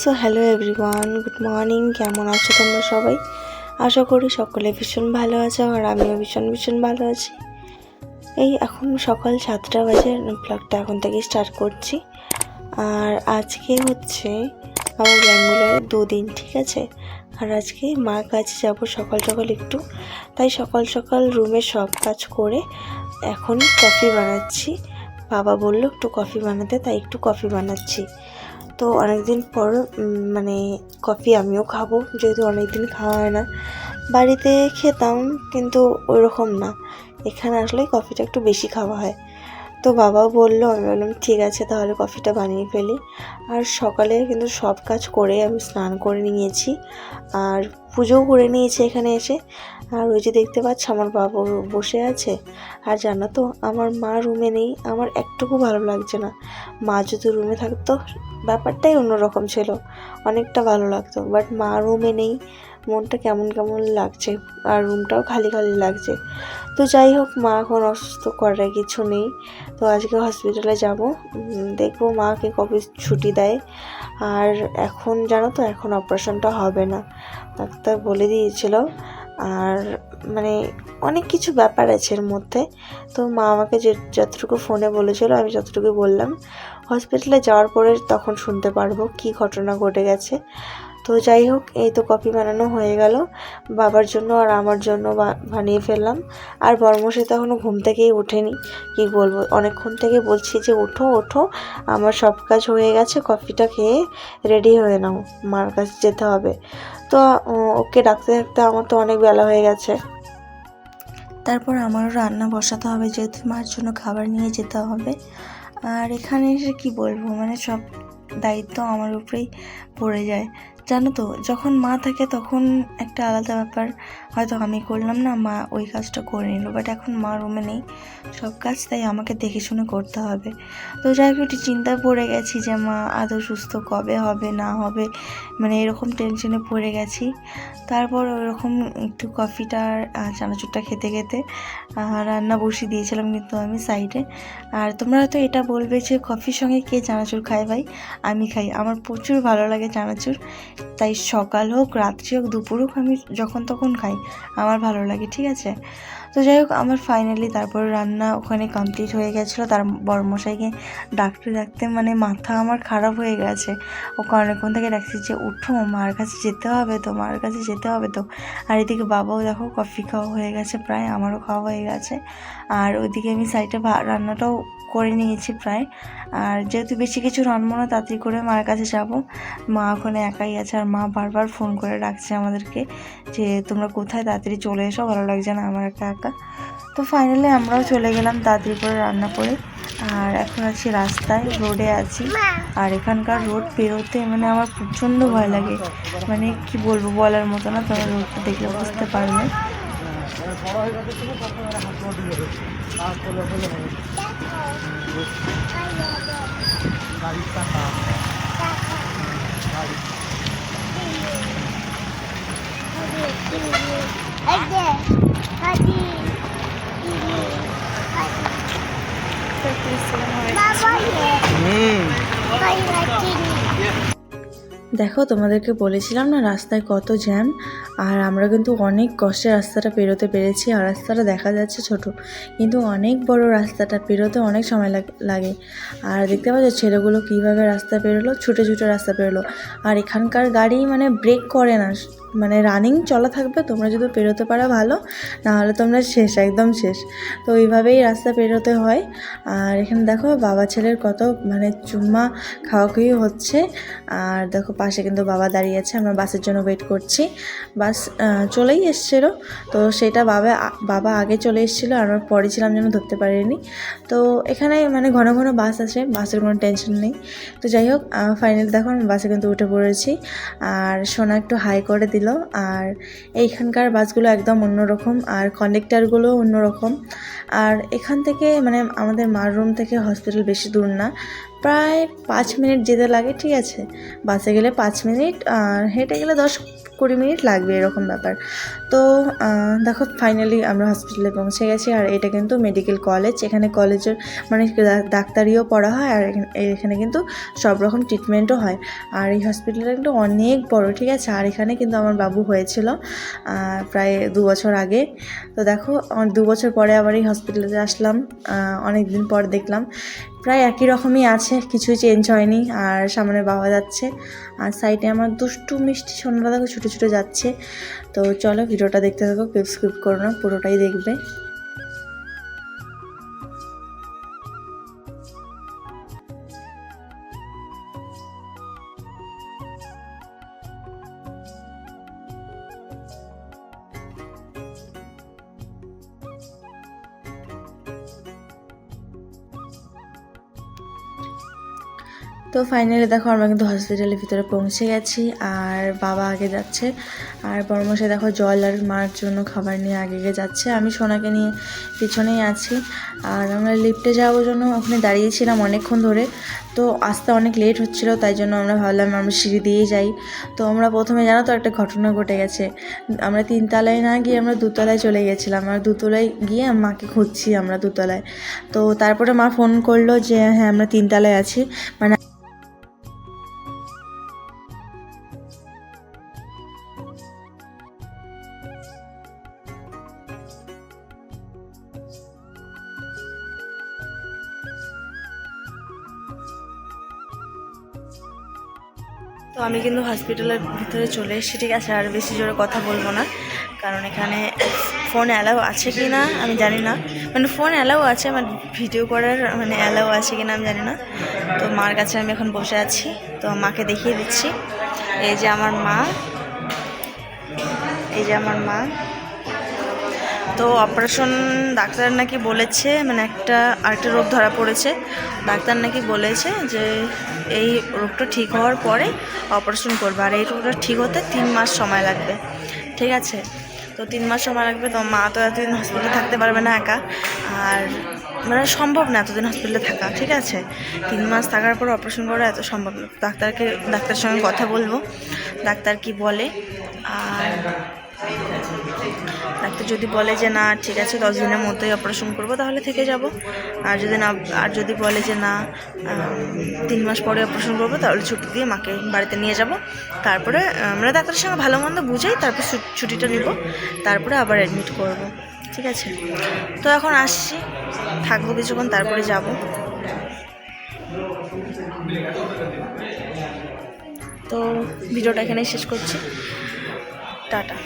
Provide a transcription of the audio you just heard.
So hello everyone good morning কেমন আছো তোমরা সবাই? আশা করি সকলে ভীষণ ভালো আছো আর আমিও ভীষণ ভীষণ ভালো আছি। এই এখন সকাল সাতটা বাজে ব্লগটা এখন থেকে স্টার্ট করছি। আর আজকে হচ্ছে আমার ব্যাঙ্গালোরের দুদিন, ঠিক আছে? আর আজকে মার কাছে যাব সকাল সকাল একটু। তাই সকাল সকাল রুমে সব কাজ করে এখন কফি বানাচ্ছি। বাবা বলল একটু কফি বানাতে, তাই একটু কফি বানাচ্ছি। তো অনেকদিন পর মানে কফি আমিও খাব, যেহেতু অনেকদিন খাওয়া হয় না। বাড়িতে খেতাম, কিন্তু ওইরকম না। এখানে আসলে কফিটা একটু বেশি খাওয়া হয়। তো বাবাও বলল, আমি বললাম, ঠিক আছে, তাহলে কফিটা বানিয়ে ফেলি। আর সকালে কিন্তু সব কাজ করে আমি স্নান করে নিয়েছি। আর পুজোও করে নিয়েছে এখানে এসে। আর ওই যে দেখতে পাচ্ছ, আমার বাবা বসে আছে। আর জানো তো, আমার মা রুমে নেই, আমার একটুকু ভালো লাগছে না। মা যদি রুমে থাকতো, ব্যাপারটাই অন্যরকম ছিল, অনেকটা ভালো লাগতো। বাট মা রুমে নেই, মনটা কেমন কেমন লাগছে, আর রুমটাও খালি খালি লাগছে। তো যাই হোক, মা এখন অসুস্থ, করার কিছু নেই। তো আজকে হসপিটালে যাব। দেখব মাকে কবে ছুটি দেয়। আর এখন, জানো তো, এখন অপারেশনটা হবে না। ডাক্তার বলে দিয়েছিল। আর মানে অনেক কিছু ব্যাপার আছে এর মধ্যে। তো মা আমাকে যে যতটুকু ফোনে বলেছিল, আমি যতটুকু বললাম। হসপিটালে যাওয়ার পরে তখন শুনতে পারব কি ঘটনা ঘটে গেছে। তো যাই হোক, এই তো কফি বানানো হয়ে গেল। বাবার জন্য আর আমার জন্য বানিয়ে ফেললাম। আর বর্মশাই তো এখনও ঘুম থেকেই ওঠেনি। কি বলব, অনেকক্ষণ থেকে বলছি যে, ওঠো ওঠো, আমার সব কাজ হয়ে গেছে, কফিটা খেয়ে রেডি হয়ে নাও, মার কাছে যেতে হবে। তো ওকে ডাকতে ডাকতে আমার তো অনেক বেলা হয়ে গেছে। তারপর আমারও রান্না বসাতে হবে, যেহেতু মার জন্য খাবার নিয়ে যেতে হবে। আর এখানে এসে কি বলব মানে সব দায়িত্ব আমার উপরেই পড়ে যায়। জানো তো, যখন মা থাকে তখন একটা আলাদা ব্যাপার। হয়তো আমি করলাম না, মা ওই কাজটা করে নিল বাট এখন মা রুমে নেই। সব কাজ তাই আমাকে দেখে শুনে করতে হবে। তো যাই হোক, একটু চিন্তায় পড়ে গেছি যে মা আদৌ সুস্থ কবে হবে, না হবে মানে এরকম টেনশনে পড়ে গেছি। তারপর ওরকম একটু কফিটার চানাচুরটা খেতে খেতে রান্না বসিয়ে দিয়েছিলাম কিন্তু আমি সাইডে আর তোমরা হয়তো এটা বলবে যে কফির সঙ্গে কে চানাচুর খায় ভাই? আমি খাই। আমার প্রচুর ভালো লাগে চানাচুর। তাই সকাল হোক, রাত্রি হোক, দুপুর হোক, আমি যখন তখন খাই। আমার ভালো লাগে, ঠিক আছে? তো যাই হোক, আমার ফাইনালি তারপর রান্না ওখানে কমপ্লিট হয়ে গেছিল। তার বড়মশাইকে ডাকতে ডাকতে মানে মাথা আমার খারাপ হয়ে গেছে। ওকে অনেকক্ষণ থেকে ডাকছি যে, উঠো, মার কাছে যেতে হবে তো, মার কাছে যেতে হবে তো। আর এদিকে বাবাও দেখো কফি খাওয়া হয়ে গেছে, প্রায় আমারও খাওয়া হয়ে গেছে। আর ওইদিকে আমি সাইডে রান্নাটাও করে নিয়েছি প্রায়। আর যেহেতু বেশি কিছু রান্না না, তাড়াতাড়ি করে মার কাছে যাব। মা ওখানে একাই আছে আর মা বারবার ফোন করে ডাকছে আমাদেরকে যে, তোমরা কোথায়? তাড়াতাড়ি চলে এসো, ভালো লাগছে না আমার একা একা। তো ফাইনালি আমরাও চলে গেলাম তাড়াতাড়ি করে রান্না করে। আর এখন আছি রাস্তায়, রোডে আছি। আর এখানকার রোড পেরোতে মানে আমার প্রচণ্ড ভয় লাগে। মানে কি বলব বলার মতো না, তোমরা রোডটা দেখলে বুঝতে পারবে। Ah, pula, pula, pula. Galit ka ka. Galit. Ade. Ade. Ade. Baba ye. Hmm. Baba ye. দেখো, তোমাদেরকে বলেছিলাম না রাস্তায় কত জ্যাম? আর আমরা কিন্তু অনেক কষ্টে রাস্তাটা পেরোতে পেরেছি। আর রাস্তাটা দেখা যাচ্ছে ছোট, কিন্তু অনেক বড় রাস্তাটা পেরোতে অনেক সময় লাগ- আর দেখতে পাচ্ছ ছেলেগুলো কীভাবে রাস্তা পেরোলো? ছুটে ছুটে রাস্তা পেরোলো। আর এখানকার গাড়ি মানে ব্রেক করে না। মানে রানিং চলা থাকবে, তোমরা যদি পেরোতে পারো ভালো, নাহলে তোমরা শেষ, একদম শেষ। তো এইভাবেই রাস্তা পেরোতে হয়। আর এখানে দেখো, বাবা ছেলের কত মানে চুম্মা খাওয়া খাওয়াখাওয়ি হচ্ছে। আর দেখো, পাশে কিন্তু বাবা দাঁড়িয়ে আছে, আমরা বাসের জন্য ওয়েট করছি। বাস চলেই এসছিলো। তো সেটা বাবা বাবা আগে চলে এসেছিল আর আমরা পরে ছিলাম যেন ধরতে পারিনি। তো এখানে মানে ঘন ঘন বাস আছে, বাসের কোনো টেনশন নেই। তো যাই হোক ফাইনালি দেখো, আমি বাসে কিন্তু উঠে পড়েছি। আর সোনা একটু হাই করে দিল। আর এইখানকার বাসগুলো একদম অন্যরকম, আর কন্ডাক্টারগুলো অন্যরকম। আর এখান থেকে মানে আমাদের মার রুম থেকে হসপিটাল বেশি দূর না। প্রায় পাঁচ মিনিট যেতে লাগে, ঠিক আছে? বাসে গেলে পাঁচ মিনিট, আর হেঁটে গেলে দশ কুড়ি মিনিট লাগবে এরকম ব্যাপার। তো দেখো ফাইনালি আমরা হসপিটালে পৌঁছে গেছি আর এটা কিন্তু মেডিকেল কলেজ এখানে কলেজের মানে ডাক্তারিও পড়া হয় আর এখানে- কিন্তু সব রকম ট্রিটমেন্টও হয়। আর এই হসপিটালটা কিন্তু অনেক বড়, ঠিক আছে? আর এখানে কিন্তু আমার বাবু হয়েছিল প্রায় দু বছর আগে। তো দেখো দু বছর পরে আবার এই হসপিটালে আসলাম অনেক দিন পর দেখলাম। প্রায় একই রকমই আছে, কিছুই চেঞ্জ হয়নি। আর সামনে বাবা যাচ্ছে। আর সাইডে আমার দুষ্টু মিষ্টি সোনারা দেখো ছুটে ছুটে যাচ্ছে। তো চলো ভিডিওটা দেখতে থাকো কেউ করো না পুরোটাই দেখবে। তো ফাইনালি দেখো আমরা কিন্তু হসপিটালের ভিতরে পৌঁছে গেছি, আর বাবা আগে যাচ্ছে। আর বড়মশাই দেখো জল আর মার জন্য খাবার নিয়ে আগে আগে যাচ্ছে। আমি সোনাকে নিয়ে পিছনেই আছি। আর আমরা লিফটে যাওয়ার জন্য ওখানে দাঁড়িয়েছিলাম অনেকক্ষণ ধরে। তো আসতে অনেক লেট হচ্ছিল, তাই জন্য আমরা ভাবলাম আমরা সিঁড়ি দিয়েই যাই। তো আমরা প্রথমে জানো তো একটা ঘটনা ঘটে গেছে। আমরা তিনতলায় না গিয়ে আমরা দুতলায় চলে গেছিলাম। আর দুতলায় গিয়ে মাকে খুঁজছি আমরা দুতলায়। তো তারপরে মা ফোন করল যে হ্যাঁ আমরা তিনতলায় আছি। মানে তো আমি কিন্তু হসপিটালের ভিতরে চলে এসেছি, ঠিক আছে? আর বেশি জোরে কথা বলব না। কারণ এখানে ফোন অ্যালাউ আছে কি না আমি জানি না। মানে ফোন অ্যালাউ আছে আমার ভিডিও করার মানে অ্যালাউ আছে কি না আমি জানি না। তো মার কাছে আমি এখন বসে আছি। তো মাকে দেখিয়ে দিচ্ছি। এই যে আমার মা। এই যে আমার মা। তো অপারেশন ডাক্তার নাকি বলেছে মানে একটা আরেকটা রোগ ধরা পড়েছে, ডাক্তার নাকি বলেছে যে এই রোগটা ঠিক হওয়ার পরে অপারেশন করবে, আর এই রোগটা ঠিক হতে তিন মাস সময় লাগবে, ঠিক আছে? তো তিন মাস সময় লাগবে, তো মা তো এতদিন হসপিটালে থাকতে পারবে না একা, আর মানে সম্ভব না এতদিন হসপিটালে থাকা, ঠিক আছে? তিন মাস থাকার পর অপারেশন করা এত সম্ভব না। ডাক্তারকে, ডাক্তারের সঙ্গে কথা বলব, ডাক্তার কি বলে, আর ডাক্তার যদি বলে যে না, ঠিক আছে, দশ দিনের মধ্যেই অপারেশন করব, তাহলে থেকে যাব। আর যদি না, আর যদি বলে যে না তিন মাস পরে অপারেশন করব, তাহলে ছুটি দিয়ে মাকে বাড়িতে নিয়ে যাব। তারপরে আমরা ডাক্তারের সঙ্গে ভালো মন্দ বুঝেই, তারপর ছুটিটা নিব, তারপরে আবার অ্যাডমিট করব। ঠিক আছে? তো এখন আসছি, থাকব কিছুক্ষণ, তারপরে যাব। তো ভিডিওটা এখানেই শেষ করছি। টাটা।